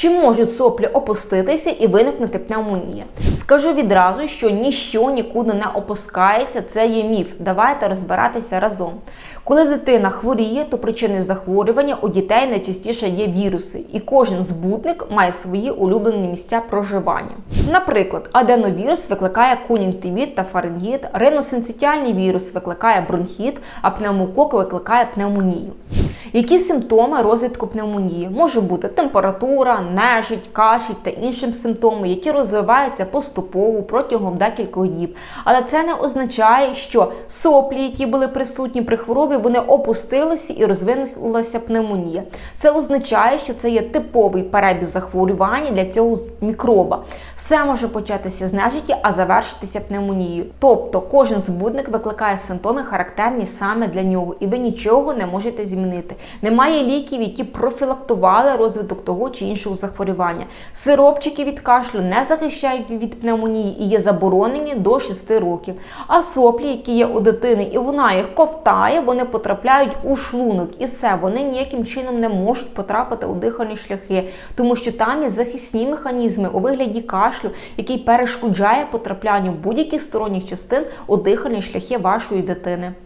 Чи можуть соплі опуститися і виникнути пневмонія? Скажу відразу, що ніщо нікуди не опускається, це є міф. Давайте розбиратися разом. Коли дитина хворіє, то причиною захворювання у дітей найчастіше є віруси, і кожен збутник має свої улюблені місця проживання. Наприклад, аденовірус викликає кон'юнктивіт та фарингіт, риносенцитіальний вірус викликає бронхіт, а пневмокок викликає пневмонію. Які симптоми розвитку пневмонії? Може бути температура, нежить, кашель та інші симптоми, які розвиваються поступово протягом декількох діб. Але це не означає, що соплі, які були присутні при хворобі, вони опустилися і розвинулася пневмонія. Це означає, що це є типовий перебіг захворювання для цього мікроба. Все може початися з нежиті, а завершитися пневмонією. Тобто кожен збудник викликає симптоми, характерні саме для нього, і ви нічого не можете змінити. Немає ліків, які профілактували розвиток того чи іншого захворювання. Сиропчики від кашлю не захищають від пневмонії і є заборонені до 6 років. А соплі, які є у дитини, і вона їх ковтає, вони потрапляють у шлунок, і все, вони ніяким чином не можуть потрапити у дихальні шляхи, тому що там є захисні механізми у вигляді кашлю, який перешкоджає потраплянню будь-яких сторонніх частин у дихальні шляхи вашої дитини.